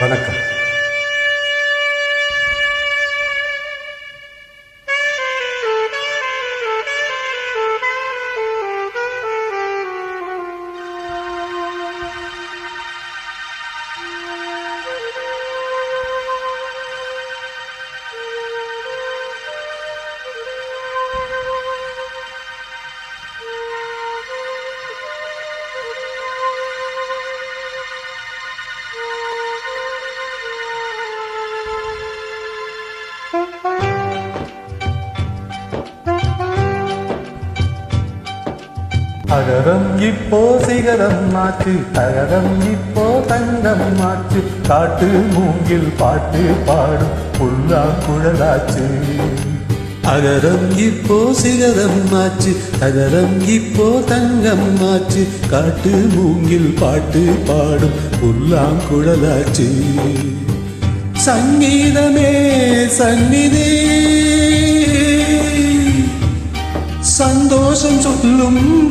வணக்கம். அகரம் இப்போ சிகரம் மாற்று தகரம் இப்போ தங்கம் மாற்று காட்டு மூங்கில் பாட்டு பாடும் புல்லா குழலாச்சு. அகரம் இப்போ சிகரம் மாச்சு தகரம் இப்போ தங்கம் மாச்சு காட்டு மூங்கில் பாட்டு பாடும் புல்லாங்குழலாச்சு சங்கீதமே சந்நிதி. சந்தோஷம் சொல்லும்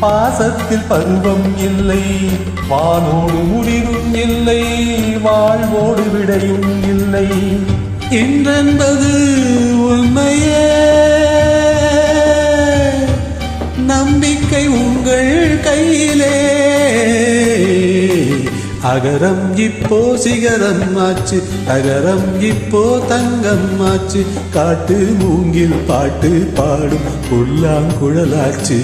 பாசத்தில் பருவம் இல்லை வானோடு முடிவும் இல்லை வாழ்வோடு விடையும் இல்லை. என்றென்பது உண்மையே. நம்பிக்கை உங்கள் கையிலே. அகரம் இப்போ சிகரம் ஆச்சு அகரம் இப்போ தங்கம் ஆச்சு. காட்டு மூங்கில் பாட்டு பாடும் புல்லாங்குழலாச்சு.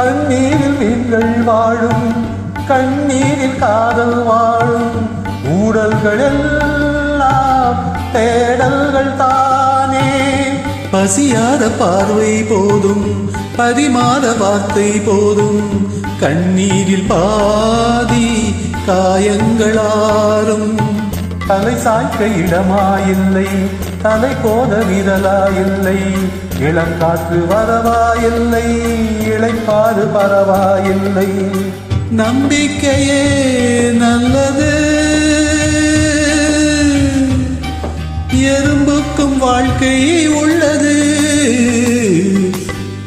கண்ணீரில் நீங்கள் வாழும் கண்ணீரில் காதல் வாழும். ஊடல்கள் எல்லாம் தேடல்கள் தானே. பசியாத பார்வை போதும் பரிமாத வார்த்தை போதும். கண்ணீரில் பாதி காயங்களாரும் தலை சாய்க்க இடமாயில்லை தலை போத விரலாயில்லை இளங்காற்று வரவாயில்லை இழைப்பாறு பரவாயில்லை. நம்பிக்கையே நல்லது எறும்புக்கும் வாழ்க்கையே உள்ளது.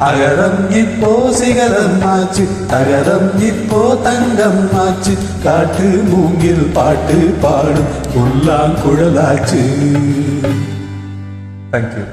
அகரம் இப்போ சிகரம் ஆச்சு. தகரம் இப்போ தங்கம் ஆச்சு. காட்டு மூங்கில் பாட்டு பாடும். புல்லாங்குழலாச்சு தேங்க்யூ